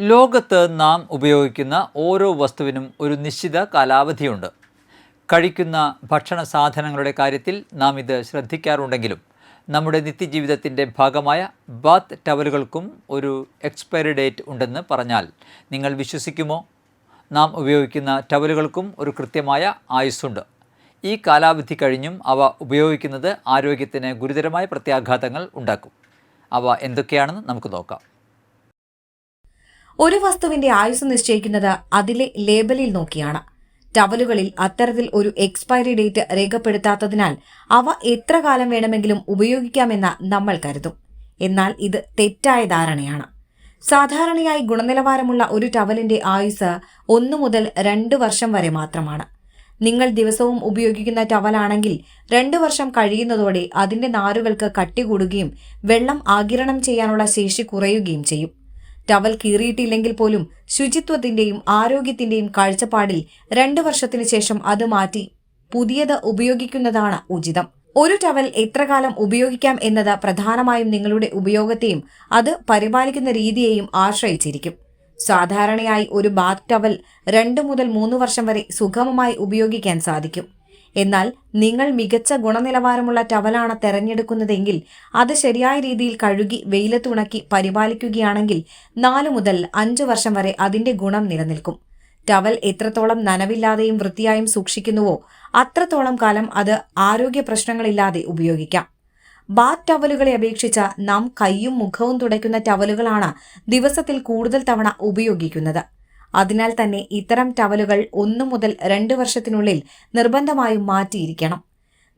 ലോകത്ത് നാം ഉപയോഗിക്കുന്ന ഓരോ വസ്തുവിനും ഒരു നിശ്ചിത കാലാവധിയുണ്ട്. കഴിക്കുന്ന ഭക്ഷണ സാധനങ്ങളുടെ കാര്യത്തിൽ നാം ഇത് ശ്രദ്ധിക്കാറുണ്ടെങ്കിലും നമ്മുടെ നിത്യജീവിതത്തിന്റെ ഭാഗമായ ബാത്ത് ടവലുകൾക്കും ഒരു എക്സ്പയറി ഡേറ്റ് ഉണ്ടെന്ന് പറഞ്ഞാൽ നിങ്ങൾ വിശ്വസിക്കുമോ? നാം ഉപയോഗിക്കുന്ന ടവലുകൾക്കും ഒരു കൃത്യമായ ആയുസ്സുണ്ട്. ഈ കാലാവധി കഴിഞ്ഞും അവ ഉപയോഗിക്കുന്നത് ആരോഗ്യത്തിന് ഗുരുതരമായ പ്രത്യാഘാതങ്ങൾ ഉണ്ടാക്കും. അവ എന്തൊക്കെയാണെന്ന് നമുക്ക് നോക്കാം. ഒരു വസ്തുവിന്റെ ആയുസ് നിശ്ചയിക്കുന്നത് അതിലെ ലേബലിൽ നോക്കിയാണ്. ടവലുകളിൽ അത്തരത്തിൽ ഒരു എക്സ്പയറി ഡേറ്റ് രേഖപ്പെടുത്താത്തതിനാൽ അവ എത്ര കാലം വേണമെങ്കിലും ഉപയോഗിക്കാമെന്ന് നമ്മൾ കരുതും. എന്നാൽ ഇത് തെറ്റായ ധാരണയാണ്. സാധാരണയായി ഗുണനിലവാരമുള്ള ഒരു ടവലിന്റെ ആയുസ് ഒന്നു മുതൽ രണ്ട് വർഷം വരെ മാത്രമാണ്. നിങ്ങൾ ദിവസവും ഉപയോഗിക്കുന്ന ടവലാണെങ്കിൽ രണ്ടു വർഷം കഴിയുന്നതോടെ അതിന്റെ നാരുകൾക്ക് കട്ടി കൂടുകയും വെള്ളം ആകിരണം ചെയ്യാനുള്ള ശേഷി കുറയുകയും ചെയ്യും. ടവൽ കീറിയിട്ടില്ലെങ്കിൽ പോലും ശുചിത്വത്തിന്റെയും ആരോഗ്യത്തിന്റെയും കാഴ്ചപ്പാടിൽ രണ്ടു വർഷത്തിനു ശേഷം അത് മാറ്റി പുതിയത് ഉപയോഗിക്കുന്നതാണ് ഉചിതം. ഒരു ടവൽ എത്ര കാലം ഉപയോഗിക്കാം എന്നത് പ്രധാനമായും നിങ്ങളുടെ ഉപയോഗത്തെയും അത് പരിപാലിക്കുന്ന രീതിയെയും ആശ്രയിച്ചിരിക്കും. സാധാരണയായി ഒരു ബാത്ത് ടവൽ രണ്ട് മുതൽ മൂന്ന് വർഷം വരെ സുഗമമായി ഉപയോഗിക്കാൻ സാധിക്കും. എന്നാൽ നിങ്ങൾ മികച്ച ഗുണനിലവാരമുള്ള ടവലാണ് തെരഞ്ഞെടുക്കുന്നതെങ്കിൽ അത് ശരിയായ രീതിയിൽ കഴുകി വെയിലത്തുണക്കി പരിപാലിക്കുകയാണെങ്കിൽ നാലു മുതൽ അഞ്ച് വർഷം വരെ അതിന്റെ ഗുണം നിലനിൽക്കും. ടവൽ എത്രത്തോളം നനവില്ലാതെയും വൃത്തിയായും സൂക്ഷിക്കുന്നുവോ അത്രത്തോളം കാലം അത് ആരോഗ്യ പ്രശ്നങ്ങളില്ലാതെ ഉപയോഗിക്കാം. ബാത്ത് ടവലുകളെ അപേക്ഷിച്ച് നാം കൈയും മുഖവും തുടയ്ക്കുന്ന ടവലുകളാണ് ദിവസത്തിൽ കൂടുതൽ തവണ ഉപയോഗിക്കുന്നത്. അതിനാൽ തന്നെ ഇത്തരം ടവലുകൾ ഒന്നു മുതൽ രണ്ട് വർഷത്തിനുള്ളിൽ നിർബന്ധമായും മാറ്റിയിരിക്കണം.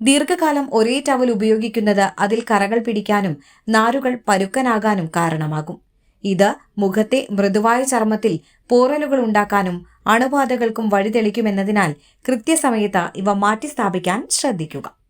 ദീർഘകാലം ഒരേ ടവൽ ഉപയോഗിക്കുന്നത് അതിൽ കറകൾ പിടിക്കാനും നാരുകൾ പരുക്കനാകാനും കാരണമാകും. ഇത് മുഖത്തെ മൃദുവായ ചർമ്മത്തിൽ പോറലുകൾ ഉണ്ടാക്കാനും അണുബാധകൾക്കും വഴിതെളിക്കുമെന്നതിനാൽ കൃത്യസമയത്ത് ഇവ മാറ്റിസ്ഥാപിക്കാൻ ശ്രദ്ധിക്കുക.